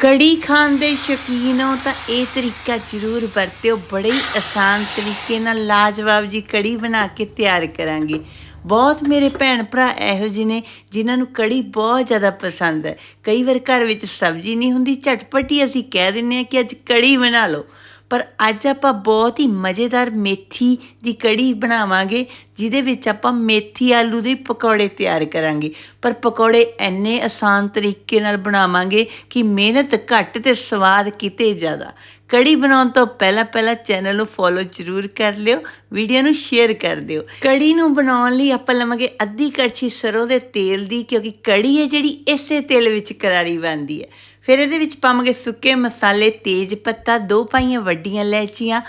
ਕੜੀ ਖਾਣ ਦੇ ਸ਼ੌਕੀਨ ਹੋ ਤਾਂ ਇਹ ਤਰੀਕਾ ਜ਼ਰੂਰ ਵਰਤਿਓ। ਬੜੇ ਹੀ ਆਸਾਨ ਤਰੀਕੇ ਨਾਲ ਲਾਜਵਾਬ ਜੀ ਕੜੀ ਬਣਾ ਕੇ ਤਿਆਰ ਕਰਾਂਗੇ। ਬਹੁਤ ਮੇਰੇ ਭੈਣ ਭਰਾ ਇਹੋ ਜਿਹੇ ਨੇ ਜਿਨ੍ਹਾਂ ਨੂੰ ਕੜੀ ਬਹੁਤ ਜ਼ਿਆਦਾ ਪਸੰਦ ਹੈ। ਕਈ ਵਾਰ ਘਰ ਵਿੱਚ ਸਬਜ਼ੀ ਨਹੀਂ ਹੁੰਦੀ, ਝਟਪਟੀ ਅਸੀਂ ਕਹਿ ਦਿੰਨੇ ਆ ਕਿ ਅੱਜ ਕੜੀ ਬਣਾ ਲਓ। ਪਰ ਅੱਜ ਆਪਾਂ ਬਹੁਤ ਹੀ ਮਜ਼ੇਦਾਰ ਮੇਥੀ ਦੀ ਕੜੀ ਬਣਾਵਾਂਗੇ, ਜਿਹਦੇ ਵਿੱਚ ਆਪਾਂ ਮੇਥੀ ਆਲੂ ਦੇ ਪਕੌੜੇ ਤਿਆਰ ਕਰਾਂਗੇ। ਪਰ ਪਕੌੜੇ ਐਨੇ ਆਸਾਨ ਤਰੀਕੇ ਨਾਲ ਬਣਾਵਾਂਗੇ ਕਿ ਮਿਹਨਤ ਘੱਟ ਤੇ ਸਵਾਦ ਕਿਤੇ ਜ਼ਿਆਦਾ। ਕੜੀ ਬਣਾਉਣ ਤੋਂ ਪਹਿਲਾਂ ਪਹਿਲਾਂ ਚੈਨਲ ਨੂੰ ਫੋਲੋ ਜ਼ਰੂਰ ਕਰ ਲਿਓ ਵੀਡੀਓ ਨੂੰ ਸ਼ੇਅਰ ਕਰ ਦਿਓ। ਕੜੀ ਨੂੰ ਬਣਾਉਣ ਲਈ ਆਪਾਂ ਲਵਾਂਗੇ ਅੱਧੀ ਕੜਛੀ ਸਰੋਂ ਦੇ ਤੇਲ ਦੀ, ਕਿਉਂਕਿ ਕੜੀ ਹੈ ਜਿਹੜੀ ਇਸੇ ਤੇਲ ਵਿੱਚ ਕਰਾਰੀ ਬਣਦੀ ਹੈ। ਫਿਰ ਇਹਦੇ ਵਿੱਚ ਪਾਵਾਂਗੇ ਸੁੱਕੇ ਮਸਾਲੇ, ਤੇਜ ਪੱਤਾ, ਦੋ ਪਾਈਆਂ ਵੱਡੀਆਂ ਇਲਾਇਚੀਆਂ,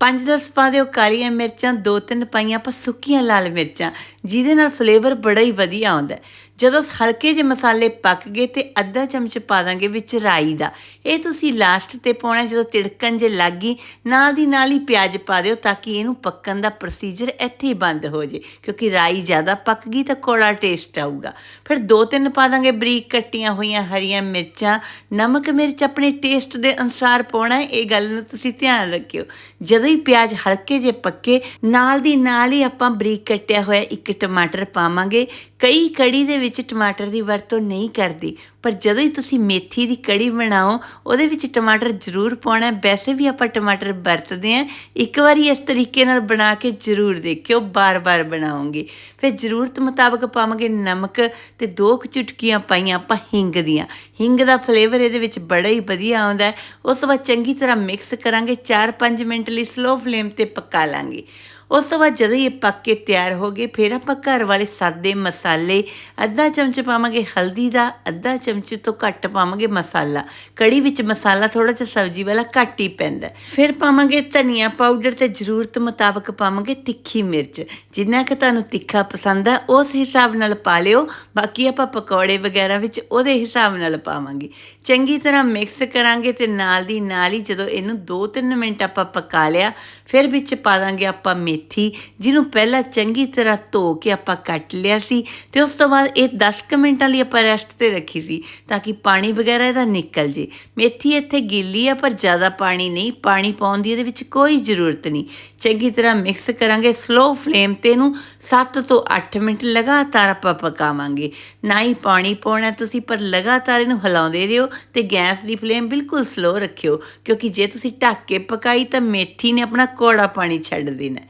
ਪੰਜ ਦਸ ਪਾ ਦਿਓ ਕਾਲੀਆਂ ਮਿਰਚਾਂ, ਦੋ ਤਿੰਨ ਪਾਈਆਂ ਆਪਾਂ ਸੁੱਕੀਆਂ ਲਾਲ ਮਿਰਚਾਂ, ਜਿਹਦੇ ਨਾਲ ਫਲੇਵਰ ਬੜਾ ਹੀ ਵਧੀਆ ਆਉਂਦਾ ਜਦੋਂ ਹਲਕੇ ਜਿਹੇ ਮਸਾਲੇ ਪੱਕ ਗਏ ਤੇ ਅੱਧਾ ਚਮਚ ਪਾ ਦਾਂਗੇ ਵਿੱਚ ਰਾਈ ਦਾ। ਇਹ ਤੁਸੀਂ ਲਾਸਟ ਤੇ ਪਾਉਣਾ, ਜਦੋਂ ਤਿੜਕਣ ਜੇ ਲੱਗ ਗਈ, ਨਾਲ ਦੀ ਨਾਲ ਹੀ ਪਿਆਜ਼ ਪਾ ਦਿਓ ਤਾਂ ਕਿ ਇਹਨੂੰ ਪੱਕਣ ਦਾ ਪ੍ਰੋਸੀਜਰ ਇੱਥੇ ਹੀ ਬੰਦ ਹੋ ਜੇ। ਕਿਉਂਕਿ ਰਾਈ ਜ਼ਿਆਦਾ ਪੱਕ ਗਈ ਤਾਂ ਕੋੜਾ ਟੇਸਟ ਆਊਗਾ। ਫਿਰ ਦੋ ਤਿੰਨ ਪਾ ਦਾਂਗੇ ਬਰੀਕ ਕੱਟੀਆਂ ਹੋਈਆਂ ਹਰੀਆਂ ਮਿਰਚਾਂ। ਨਮਕ ਮਿਰਚ ਆਪਣੇ ਟੇਸਟ ਦੇ ਅਨੁਸਾਰ ਪਾਉਣਾ, ਇਹ ਗੱਲ ਨੂੰ ਤੁਸੀਂ ਧਿਆਨ ਰੱਖਿਓ। ਜਦੋਂ ਹੀ ਪਿਆਜ਼ ਹਲਕੇ ਜੇ ਪੱਕੇ, ਨਾਲ ਦੀ ਨਾਲ ਹੀ ਆਪਾਂ ਬਰੀਕ ਕੱਟਿਆ ਹੋਇਆ ਇੱਕ ਟਮਾਟਰ ਪਾਵਾਂਗੇ। ਕਈ ਕੜੀ ਦੇ ਵਿੱਚ ਟਮਾਟਰ ਦੀ ਵਰਤੋਂ ਨਹੀਂ ਕਰਦੀ, ਪਰ ਜਦੋਂ ਹੀ ਤੁਸੀਂ ਮੇਥੀ ਦੀ ਕੜੀ ਬਣਾਓ, ਉਹਦੇ ਵਿੱਚ ਟਮਾਟਰ ਜ਼ਰੂਰ ਪਾਉਣਾ ਵੈਸੇ ਵੀ ਆਪਾਂ ਟਮਾਟਰ ਵਰਤਦੇ ਆਂ ਇੱਕ ਵਾਰੀ ਇਸ ਤਰੀਕੇ ਨਾਲ ਬਣਾ ਕੇ ਜ਼ਰੂਰ ਦੇਖਿਓ, ਬਾਰ-ਬਾਰ ਬਣਾਉਂਗੇ ਫਿਰ ਜ਼ਰੂਰਤ ਮੁਤਾਬਕ ਪਾਵਾਂਗੇ ਨਮਕ ਤੇ ਦੋ ਕੁ ਚੁਟਕੀਆਂ ਪਾਈਆਂ ਆਪਾਂ ਹਿੰਗ ਦੀਆਂ। ਹਿੰਗ ਦਾ ਫਲੇਵਰ ਇਹਦੇ ਵਿੱਚ ਬੜਾ ਹੀ ਵਧੀਆ ਆਉਂਦਾ ਹੈ। ਉਸ ਤੋਂ ਬਾਅਦ ਚੰਗੀ ਤਰ੍ਹਾਂ ਮਿਕਸ ਕਰਾਂਗੇ। 4-5 ਮਿੰਟ ਲਈ ਸਲੋ ਫਲੇਮ ਤੇ ਪਕਾ ਲਾਂਗੇ। ਉਸ ਤੋਂ ਬਾਅਦ ਜਦੋਂ ਇਹ ਪੱਕ ਕੇ ਤਿਆਰ ਹੋ ਗਏ, ਫਿਰ ਆਪਾਂ ਘਰ ਵਾਲੇ ਸਾਦੇ ਮਸਾਲੇ, ਅੱਧਾ ਚਮਚ ਪਾਵਾਂਗੇ ਹਲਦੀ ਦਾ, ਅੱਧਾ ਚਮਚ ਤੋਂ ਘੱਟ ਪਾਵਾਂਗੇ ਮਸਾਲਾ। ਕੜੀ ਵਿੱਚ ਮਸਾਲਾ ਥੋੜਾ ਜਿਹਾ ਸਬਜ਼ੀ ਵਾਲਾ ਘੱਟ ਹੀ ਪੈਂਦਾ ਫਿਰ ਪਾਵਾਂਗੇ ਧਨੀਆ ਪਾਊਡਰ ਤੇ ਜ਼ਰੂਰਤ ਮੁਤਾਬਕ ਪਾਵਾਂਗੇ ਤਿੱਖੀ ਮਿਰਚ। ਜਿੰਨਾ ਕਿ ਤੁਹਾਨੂੰ ਤਿੱਖਾ ਪਸੰਦ ਹੈ ਉਸ ਹਿਸਾਬ ਨਾਲ ਪਾ ਲਿਓ। ਬਾਕੀ ਆਪਾਂ ਪਕੌੜੇ ਵਗੈਰਾ ਵਿੱਚ ਉਹਦੇ ਹਿਸਾਬ ਨਾਲ ਪਾਵਾਂਗੇ। ਚੰਗੀ ਤਰ੍ਹਾਂ ਮਿਕਸ ਕਰਾਂਗੇ ਤੇ ਨਾਲ ਦੀ ਨਾਲ ਹੀ ਜਦੋਂ ਇਹਨੂੰ 2-3 ਮਿੰਟ ਆਪਾਂ ਪਕਾ ਲਿਆ, ਫਿਰ ਵਿੱਚ ਪਾ ਦਾਂਗੇ ਆਪਾਂ ਮੇਥੀ। ਮੇਥੀ ਜਿਹਨੂੰ ਪਹਿਲਾਂ ਚੰਗੀ ਤਰ੍ਹਾਂ ਧੋ ਕੇ ਆਪਾਂ ਕੱਟ ਲਿਆ ਸੀ ਤੇ ਉਸ ਤੋਂ ਬਾਅਦ ਇਹ 10 ਕੁ ਮਿੰਟਾਂ ਲਈ ਆਪਾਂ ਰੈਸਟ ਤੇ ਰੱਖੀ ਸੀ ਤਾਂ ਕਿ ਪਾਣੀ ਵਗੈਰਾ ਇਹਦਾ ਨਿਕਲ ਜੇ। ਮੇਥੀ ਇੱਥੇ ਗਿੱਲੀ ਆ, ਪਰ ਜ਼ਿਆਦਾ ਪਾਣੀ ਨਹੀਂ, ਪਾਣੀ ਪਾਉਣ ਦੀ ਇਹਦੇ ਵਿੱਚ ਕੋਈ ਜ਼ਰੂਰਤ ਨਹੀਂ। ਚੰਗੀ ਤਰ੍ਹਾਂ ਮਿਕਸ ਕਰਾਂਗੇ ਸਲੋ ਫਲੇਮ ਤੇ ਇਹਨੂੰ 7 ਤੋਂ 8 ਮਿੰਟ ਲਗਾਤਾਰ ਆਪਾਂ ਪਕਾਵਾਂਗੇ। ਨਾ ਹੀ ਪਾਣੀ ਪਾਉਣਾ ਤੁਸੀਂ, ਪਰ ਲਗਾਤਾਰ ਇਹਨੂੰ ਹਿਲਾਉਂਦੇ ਰਹੋ ਤੇ ਗੈਸ ਦੀ ਫਲੇਮ ਬਿਲਕੁਲ ਸਲੋ ਰੱਖਿਓ, ਕਿਉਂਕਿ ਜੇ ਤੁਸੀਂ ਢੱਕ ਕੇ ਪਕਾਈ ਤਾਂ ਮੇਥੀ ਨੇ ਆਪਣਾ ਕੋੜਾ ਪਾਣੀ ਛੱਡ ਦੇਣਾ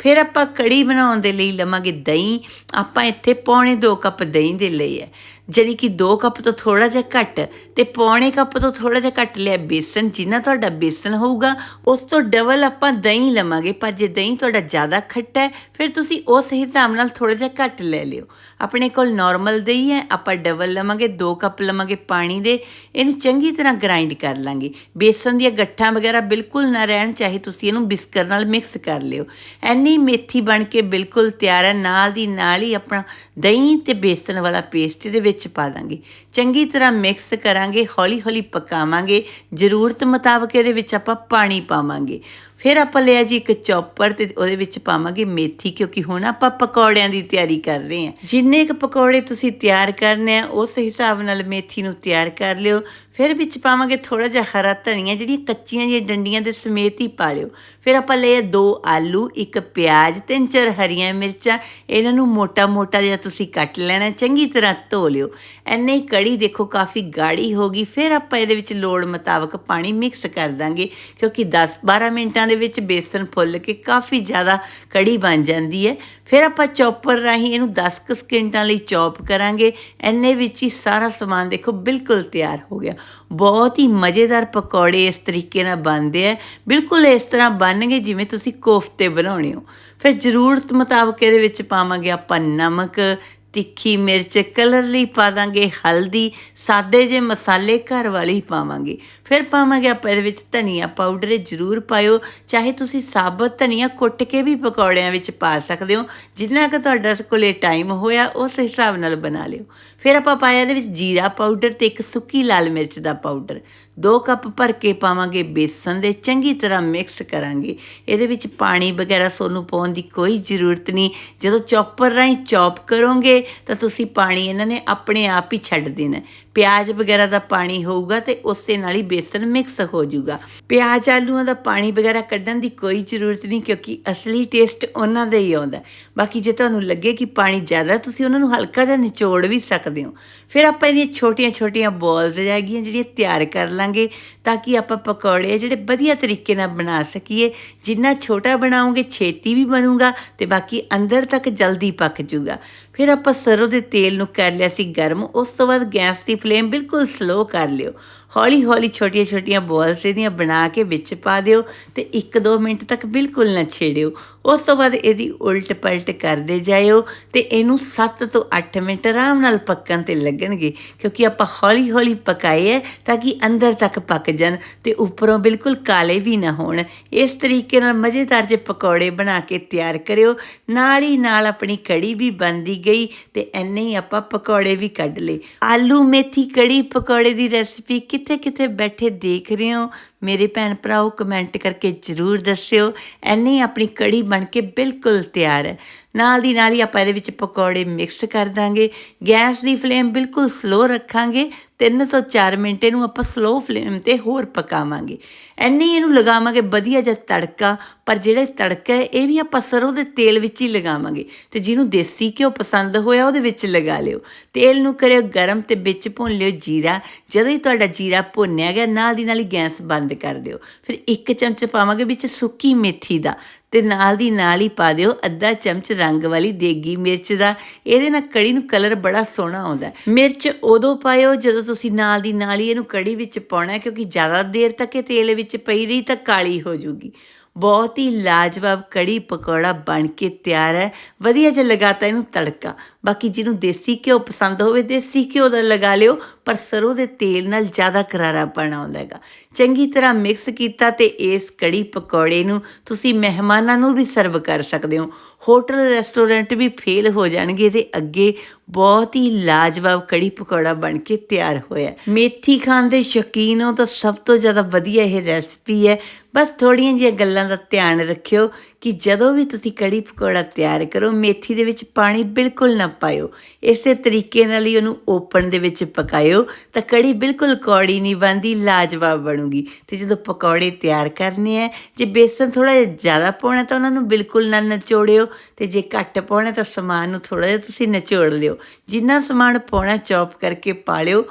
ਫਿਰ ਆਪਾਂ ਕੜੀ ਬਣਾਉਣ ਦੇ ਲਈ ਲਵਾਂਗੇ ਦਹੀਂ। ਆਪਾਂ ਇੱਥੇ ਪੌਣੇ 2 ਕੱਪ ਦਹੀਂ ਦੇ ਲਈ ਹੈ। ਜਾਣੀ ਕਿ 2 ਕੱਪ ਤੋਂ ਥੋੜਾ ਜਿਹਾ ਘੱਟ ਤੇ ਪੌਣੇ ਕੱਪ ਤੋਂ ਥੋੜਾ ਜਿਹਾ ਘੱਟ ਲਿਆ ਬੇਸਨ, ਜਿੰਨਾ ਤੁਹਾਡਾ ਬੇਸਨ ਹੋਊਗਾ, ਉਸ ਤੋਂ ਡਬਲ ਆਪਾਂ ਦਹੀਂ ਲਵਾਂਗੇ, ਪਰ ਜੇ ਦਹੀਂ ਤੁਹਾਡਾ ਜ਼ਿਆਦਾ ਖੱਟਾ ਹੈ, ਫਿਰ ਤੁਸੀਂ ਉਸ ਹਿਸਾਬ ਨਾਲ ਥੋੜਾ ਜਿਹਾ ਘੱਟ ਲੈ ਲਿਓ। ਆਪਣੇ ਕੋਲ ਨਾਰਮਲ ਦਹੀਂ ਹੈ, ਆਪਾਂ ਡਬਲ ਲਵਾਂਗੇ 2 ਕੱਪ ਲਵਾਂਗੇ ਪਾਣੀ ਦੇ, ਇਹਨੂੰ ਚੰਗੀ ਤਰ੍ਹਾਂ ਗ੍ਰਾਈਂਡ ਕਰ ਲਾਂਗੇ। ਬੇਸਨ ਦੀਆਂ ਗੱਠਾਂ ਵਗੈਰਾ ਬਿਲਕੁਲ ਨਾ ਰਹਿਣ, ਚਾਹੇ ਤੁਸੀਂ ਇਹਨੂੰ ਬਿਸਕਰ ਨਾਲ ਮਿਕਸ ਕਰ ਲਿਓ। ਐਨੀ ਮੇਥੀ ਬਣ ਕੇ ਬਿਲਕੁਲ ਤਿਆਰ ਹੈ, ਨਾਲ ਦੀ ਨਾਲ ਹੀ ਆਪਣਾ ਦਹੀਂ ਤੇ ਬੇਸਨ ਵਾਲਾ ਪੇਸਟ ਦੇ ਵਿੱਚ ਪਾ ਦਾਂਗੇ। ਚੰਗੀ ਤਰ੍ਹਾਂ ਮਿਕਸ ਕਰਾਂਗੇ ਹੌਲੀ ਹੌਲੀ ਪਕਾਵਾਂਗੇ। ਜ਼ਰੂਰਤ ਮੁਤਾਬਕ ਇਹਦੇ ਵਿੱਚ ਆਪਾਂ ਪਾਣੀ ਪਾਵਾਂਗੇ। ਫਿਰ ਆਪਾਂ ਲਿਆ ਜੀ ਇੱਕ ਚੌਪਰ ਤੇ ਉਹਦੇ ਵਿੱਚ ਪਾਵਾਂਗੇ ਮੇਥੀ, ਕਿਉਂਕਿ ਹੁਣ ਆਪਾਂ ਪਕੌੜਿਆਂ ਦੀ ਤਿਆਰੀ ਕਰ ਰਹੇ ਹਾਂ। ਜਿੰਨੇ ਕੁ ਪਕੌੜੇ ਤੁਸੀਂ ਤਿਆਰ ਕਰਨੇ ਆ, ਉਸ ਹਿਸਾਬ ਨਾਲ ਮੇਥੀ ਨੂੰ ਤਿਆਰ ਕਰ ਲਿਓ। ਫਿਰ ਵਿੱਚ ਪਾਵਾਂਗੇ ਥੋੜਾ ਜਿਹਾ ਹਰਾ ਧਨੀਆ, ਜਿਹੜੀਆਂ ਕੱਚੀਆਂ ਜਿਹੀਆਂ ਡੰਡੀਆਂ ਦੇ ਸਮੇਤ ਹੀ ਪਾ ਲਿਓ। ਫਿਰ ਆਪਾਂ ਲਏ ਦੋ ਆਲੂ, ਇੱਕ ਪਿਆਜ਼, ਤਿੰਨ ਚਾਰ ਹਰੀਆਂ ਮਿਰਚਾਂ। ਇਹਨਾਂ ਨੂੰ ਮੋਟਾ-ਮੋਟਾ ਜਿਹਾ ਤੁਸੀਂ ਕੱਟ ਲੈਣਾ, ਚੰਗੀ ਤਰ੍ਹਾਂ ਧੋ ਲਿਓ। ਐਨੇ ਹੀ ਕੜੀ ਦੇਖੋ ਕਾਫੀ ਗਾੜੀ ਹੋ ਗਈ। ਫਿਰ ਆਪਾਂ ਇਹਦੇ ਵਿੱਚ ਲੋੜ ਮੁਤਾਬਕ ਪਾਣੀ ਮਿਕਸ ਕਰ ਦਾਂਗੇ, ਕਿਉਂਕਿ 10-12 ਮਿੰਟਾਂ ਦੇ ਵਿੱਚ ਬੇਸਨ ਫੁੱਲ ਕੇ ਕਾਫੀ ਜ਼ਿਆਦਾ ਕੜੀ ਬਣ ਜਾਂਦੀ ਹੈ। ਫਿਰ ਆਪਾਂ ਚੌਪਰ ਰਾਹੀਂ ਇਹਨੂੰ 10 ਕੁ ਸਕਿੰਟਾਂ ਲਈ ਚੌਪ ਕਰਾਂਗੇ। ਐਨੇ ਵਿੱਚ ਹੀ ਸਾਰਾ ਸਮਾਨ ਦੇਖੋ ਬਿਲਕੁਲ ਤਿਆਰ ਹੋ ਗਿਆ। ਬਹੁਤ ਹੀ ਮਜ਼ੇਦਾਰ ਪਕੌੜੇ ਇਸ ਤਰੀਕੇ ਨਾਲ ਬਣਦੇ ਆ। ਬਿਲਕੁਲ ਇਸ ਤਰ੍ਹਾਂ ਬਣਨਗੇ ਜਿਵੇਂ ਤੁਸੀਂ ਕੋਫਤੇ ਬਣਾਉਣੇ ਹੋ। ਫਿਰ ਜ਼ਰੂਰਤ ਮੁਤਾਬਕ ਇਹਦੇ ਵਿੱਚ ਪਾਵਾਂਗੇ ਆਪਾਂ ਨਮਕ, ਤਿੱਖੀ ਮਿਰਚ, ਕਲਰ ਲਈ ਪਾ ਦਾਂਗੇ ਹਲਦੀ, ਸਾਦੇ ਜੇ ਮਸਾਲੇ ਘਰ ਵਾਲੇ ਪਾਵਾਂਗੇ। ਫਿਰ ਪਾਵਾਂਗੇ ਆਪਾਂ ਇਹਦੇ ਵਿੱਚ ਧਨੀਆ ਪਾਊਡਰ ਇਹ ਜ਼ਰੂਰ ਪਾਇਓ, ਚਾਹੇ ਤੁਸੀਂ ਸਾਬਤ ਧਨੀਆ ਕੁੱਟ ਕੇ ਵੀ ਪਕੌੜਿਆਂ ਵਿੱਚ ਪਾ ਸਕਦੇ ਹੋ, ਜਿੰਨਾ ਕਿ ਤੁਹਾਡਾ ਕੋਲੇ ਟਾਈਮ ਹੋਇਆ ਉਸ ਹਿਸਾਬ ਨਾਲ ਬਣਾ ਲਿਓ। ਫਿਰ ਆਪਾਂ ਪਾਇਆ ਇਹਦੇ ਵਿੱਚ ਜੀਰਾ ਪਾਊਡਰ ਤੇ ਇੱਕ ਸੁੱਕੀ ਲਾਲ ਮਿਰਚ ਦਾ ਪਾਊਡਰ 2 ਕੱਪ ਭਰ ਕੇ ਪਾਵਾਂਗੇ ਬੇਸਨ ਦੇ, ਚੰਗੀ ਤਰ੍ਹਾਂ ਮਿਕਸ ਕਰਾਂਗੇ। ਇਹਦੇ ਵਿੱਚ ਪਾਣੀ ਵਗੈਰਾ ਸੋਨੂੰ ਪਾਉਣ ਦੀ ਕੋਈ ਜ਼ਰੂਰਤ ਨਹੀਂ। ਜਦੋਂ ਚੌਪਰ ਰਾਹੀਂ ਚੌਪ ਕਰੋਗੇ, ਤਾਂ ਤੁਸੀਂ ਪਾਣੀ ਇਹਨਾਂ ਨੇ ਆਪਣੇ ਆਪ ਹੀ ਛੱਡ ਦੇਣਾ। ਪਿਆਜ਼ ਵਗੈਰਾ ਦਾ ਪਾਣੀ ਹੋਊਗਾ ਤੇ ਉਸੇ ਨਾਲ ਹੀ ਬੇਸਨ ਮਿਕਸ ਹੋ ਜਾਊਗਾ। ਪਿਆਜ਼ ਆਲੂਆਂ ਦਾ ਪਾਣੀ ਵਗੈਰਾ ਕੱਢਣ ਦੀ ਕੋਈ ਜ਼ਰੂਰਤ ਨਹੀਂ ਕਿਉਂਕਿ ਅਸਲੀ ਟੇਸਟ ਉਹਨਾਂ ਦਾ ਹੀ ਆਉਂਦਾ। ਬਾਕੀ ਜੇ ਤੁਹਾਨੂੰ ਲੱਗੇ ਕਿ ਪਾਣੀ ਜ਼ਿਆਦਾ ਤੁਸੀਂ ਉਹਨਾਂ ਨੂੰ ਹਲਕਾ ਜਿਹਾ ਨਿਚੋੜ ਵੀ ਸਕਦੇ ਹੋ। ਫਿਰ ਆਪਾਂ ਇਹਦੀਆਂ ਛੋਟੀਆਂ-ਛੋਟੀਆਂ ਬੋਲਸ ਜਾਗੀਆਂ ਜਿਹੜੀਆਂ ਤਿਆਰ ਕਰ ਲਾਂਗੇ ਤਾਂ ਕਿ ਆਪਾਂ ਪਕੌੜੇ ਜਿਹੜੇ ਵਧੀਆ ਤਰੀਕੇ ਨਾਲ ਬਣਾ ਸਕੀਏ। ਜਿੰਨਾ ਛੋਟਾ ਬਣਾਉਂਗੇ ਛੇਤੀ ਵੀ ਬਣੂਗਾ ਤੇ ਬਾਕੀ ਅੰਦਰ ਤੱਕ ਜਲਦੀ ਪੱਕ ਜੂਗਾ ਫਿਰ ਆਪਾਂ ਸਰੋਂ ਦੇ ਤੇਲ ਨੂੰ ਕਰ ਲਿਆ ਸੀ ਗਰਮ। ਉਸ ਤੋਂ ਬਾਅਦ ਗੈਸ ਦੀ ਫਲੇਮ ਬਿਲਕੁਲ ਸਲੋ ਕਰ ਲਿਓ। ਹੌਲੀ ਹੌਲੀ ਛੋਟੀਆਂ ਛੋਟੀਆਂ ਬੋਲਸ ਇਹਦੀਆਂ ਬਣਾ ਕੇ ਵਿੱਚ ਪਾ ਦਿਓ ਤੇ 1-2 ਮਿੰਟ ਤੱਕ ਬਿਲਕੁਲ ਨਾ ਛੇੜਿਓ। ਉਸ ਤੋਂ ਬਾਅਦ ਇਹਦੀ ਉਲਟ ਪਲਟ ਕਰਦੇ ਜਾਇਓ ਤੇ ਇਹਨੂੰ 7 ਤੋਂ 8 ਮਿੰਟ ਆਰਾਮ ਨਾਲ ਪੱਕਣ ਤੇ ਲੱਗਣਗੇ, ਕਿਉਂਕਿ ਆਪਾਂ ਹੌਲੀ ਹੌਲੀ ਪਕਾਏ ਹੈ ਤਾਂ ਕਿ ਅੰਦਰ ਤੱਕ ਪੱਕ ਜਾਣ ਤੇ ਉੱਪਰੋਂ ਬਿਲਕੁਲ ਕਾਲੇ ਵੀ ਨਾ ਹੋਣ। ਇਸ ਤਰੀਕੇ ਨਾਲ ਮਜ਼ੇਦਾਰ ਜੇ ਪਕੌੜੇ ਬਣਾ ਕੇ ਤਿਆਰ ਕਰਿਓ, ਨਾਲ ਹੀ ਨਾਲ ਆਪਣੀ ਕੜੀ ਵੀ ਬਣਦੀ ਗਈ ਤੇ ਐਨੇ ਹੀ ਆਪਾਂ ਪਕੌੜੇ ਵੀ ਕੱਢ ਲਏ। ਆਲੂ ਮੇਥੀ ਕੜੀ ਪਕੌੜੇ ਦੀ ਰੈਸਿਪੀ ਕਿੱਥੇ ਕਿੱਥੇ ਬੈਠੇ ਦੇਖ ਰਹੇ ਹੋ, ਮੇਰੇ ਭੈਣ ਭਰਾਓ ਕਮੈਂਟ ਕਰਕੇ ਜਰੂਰ ਦੱਸਿਓ। ਐਨੇ ਆਪਣੀ ਕੜੀ ਬਣ ਕੇ ਬਿਲਕੁਲ ਤਿਆਰ ਹੈ। ਨਾਲ ਦੀ ਨਾਲ ਹੀ ਆਪਾਂ ਇਹਦੇ ਵਿੱਚ ਪਕੌੜੇ ਮਿਕਸ ਕਰ ਦਾਂਗੇ। ਗੈਸ ਦੀ ਫਲੇਮ ਬਿਲਕੁਲ ਸਲੋ ਰੱਖਾਂਗੇ। 3 ਤੋਂ 4 ਮਿੰਟ ਇਹਨੂੰ ਆਪਾਂ ਸਲੋ ਫਲੇਮ ਤੇ ਹੋਰ ਪਕਾਵਾਂਗੇ। ਐਨੇ ਹੀ ਇਹਨੂੰ ਲਗਾਵਾਂਗੇ ਵਧੀਆ ਜਿਹਾ ਤੜਕਾ, ਪਰ ਜਿਹੜਾ ਤੜਕਾ ਹੈ, ਇਹ ਵੀ ਆਪਾਂ ਸਰੋਂ ਦੇ ਤੇਲ ਵਿੱਚ ਹੀ ਲਗਾਵਾਂਗੇ। ਤੇ ਜਿਹਨੂੰ ਦੇਸੀ ਘਿਓ ਪਸੰਦ ਹੋਇਆ, ਉਹਦੇ ਵਿੱਚ ਲਗਾ ਲਿਓ। ਤੇਲ ਨੂੰ ਕਰਿਓ ਗਰਮ ਤੇ ਵਿੱਚ ਭੁੰਨ ਲਿਓ ਜੀਰਾ। ਜਦੋਂ ਹੀ ਤੁਹਾਡਾ ਜੀਰਾ ਭੁੰਨਿਆ ਗਿਆ, ਨਾਲ ਦੀ ਨਾਲ ਹੀ ਗੈਸ ਬੰਦ ਕਰ ਦਿਓ। ਫਿਰ ਇੱਕ ਚਮਚ ਪਾਵਾਂਗੇ ਵਿੱਚ ਸੁੱਕੀ ਮੇਥੀ ਦਾ। ਤੇ ਨਾਲ ਦੀ ਨਾਲ ਹੀ ਪਾ ਦਿਓ ਅੱਧਾ ਚਮਚ ਰੰਗ ਵਾਲੀ ਦੇਗੀ ਮਿਰਚ ਦਾ। ਇਹਦੇ ਨਾਲ ਕੜੀ ਨੂੰ ਕਲਰ ਬੜਾ ਸੋਹਣਾ ਆਉਂਦਾ ਮਿਰਚ ਉਦੋਂ ਪਾਇਓ ਜਦੋਂ ਤੁਸੀਂ ਨਾਲ ਦੀ ਨਾਲ ਹੀ ਇਹਨੂੰ ਕੜੀ ਵਿੱਚ ਪਾਉਣਾ ਕਿਉਂਕਿ ਜ਼ਿਆਦਾ ਦੇਰ ਤੱਕ ਇਹ ਤੇਲ ਵਿੱਚ ਪਈ ਰਹੀ ਤਾਂ ਕਾਲੀ ਹੋ ਜੂਗੀ। ਬਹੁਤ ਹੀ ਲਾਜਵਾਬ ਕੜੀ ਪਕੌੜਾ ਬਣ ਕੇ ਤਿਆਰ ਹੈ। ਵਧੀਆ ਜਿਹਾ ਲਗਾਤਾ ਇਹਨੂੰ ਤੜਕਾ। ਬਾਕੀ ਜਿਹਨੂੰ ਦੇਸੀ ਘਿਓ ਪਸੰਦ ਹੋਵੇ, ਦੇਸੀ ਘਿਓ ਦਾ ਲਗਾ ਲਿਓ, ਪਰ ਸਰੋਂ ਦੇ ਤੇਲ ਨਾਲ ਜ਼ਿਆਦਾ ਕਰਾਰਾ ਬਣ ਆਉਂਦਾ ਹੈਗਾ। ਚੰਗੀ ਤਰ੍ਹਾਂ ਮਿਕਸ ਕੀਤਾ ਤੇ ਇਸ ਕੜੀ ਪਕੌੜੇ ਨੂੰ ਤੁਸੀਂ ਮਹਿਮਾਨਾਂ ਨੂੰ ਵੀ ਸਰਵ ਕਰ ਸਕਦੇ ਹੋ। ਹੋਟਲ ਰੈਸਟੋਰੈਂਟ ਵੀ ਫੇਲ ਹੋ ਜਾਣਗੇ ਤੇ ਅੱਗੇ ਬਹੁਤ ਹੀ ਲਾਜਵਾਬ ਕੜੀ ਪਕੌੜਾ ਬਣ ਕੇ ਤਿਆਰ ਹੋਇਆ ਮੇਥੀ ਖਾਣ ਦੇ ਸ਼ੌਕੀਨ ਹੋ ਤਾਂ ਸਭ ਤੋਂ ਜ਼ਿਆਦਾ ਵਧੀਆ ਇਹ ਰੈਸਪੀ ਹੈ। ਬਸ ਥੋੜੀਆਂ ਜਿਹੀਆਂ ਗੱਲਾਂ ਦਾ ਧਿਆਨ ਰੱਖਿਓ ਕਿ ਜਦੋਂ ਵੀ ਤੁਸੀਂ ਕੜੀ ਪਕੌੜਾ ਤਿਆਰ ਕਰੋ, ਮੇਥੀ ਦੇ ਵਿੱਚ ਪਾਣੀ ਬਿਲਕੁਲ ਨਾ ਪਾਇਓ। ਇਸੇ ਤਰੀਕੇ ਨਾਲ ਹੀ ਉਹਨੂੰ ਓਪਨ ਦੇ ਵਿੱਚ ਪਕਾਇਓ ਤਾਂ ਕੜੀ ਬਿਲਕੁਲ ਕੌੜੀ ਨਹੀਂ ਬਣਦੀ, ਲਾਜਵਾਬ ਬਣੂਗੀ। ਤੇ ਜਦੋਂ ਪਕੌੜੇ ਤਿਆਰ ਕਰਨੇ ਆ, ਜੇ ਬੇਸਨ ਥੋੜਾ ਜਿਹਾ ਜ਼ਿਆਦਾ ਪਾਉਣਾ ਤਾਂ ਉਹਨਾਂ ਨੂੰ ਬਿਲਕੁਲ ਨਾ ਨਚੋੜਿਓ ਤੇ ਜੇ ਘੱਟ ਪਾਉਣਾ ਤਾਂ ਸਮਾਨ ਨੂੰ ਥੋੜਾ ਜਿਹਾ ਤੁਸੀਂ ਨਚੋੜ ਲਿਓ। ਜਿੰਨਾ ਸਮਾਨ ਪਾਉਣਾ ਚੌਪ ਕਰਕੇ ਪਾ ਲਿਓ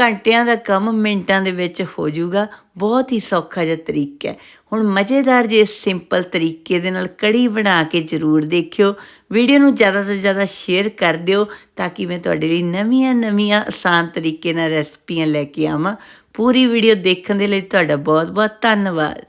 ਘੰਟਿਆਂ ਦਾ ਕੰਮ ਮਿੰਟਾਂ ਦੇ ਵਿੱਚ ਹੋ ਜਾਊਗਾ। ਬਹੁਤ ਹੀ ਸੌਖਾ ਜਿਹਾ ਤਰੀਕਾ ਹੈ। ਹੁਣ ਮਜ਼ੇਦਾਰ ਜੇ ਸਿੰਪਲ ਤਰੀਕੇ ਦੇ ਨਾਲ ਕੜੀ ਬਣਾ ਕੇ ਜ਼ਰੂਰ ਦੇਖਿਓ। ਵੀਡੀਓ ਨੂੰ ਜ਼ਿਆਦਾ ਤੋਂ ਜ਼ਿਆਦਾ ਸ਼ੇਅਰ ਕਰ ਦਿਓ ਤਾਂ ਕਿ ਮੈਂ ਤੁਹਾਡੇ ਲਈ ਨਵੀਆਂ ਨਵੀਆਂ ਆਸਾਨ ਤਰੀਕੇ ਨਾਲ ਰੈਸਪੀਆਂ ਲੈ ਕੇ ਆਵਾਂ। ਪੂਰੀ ਵੀਡੀਓ ਦੇਖਣ ਦੇ ਲਈ ਤੁਹਾਡਾ ਬਹੁਤ ਬਹੁਤ ਧੰਨਵਾਦ।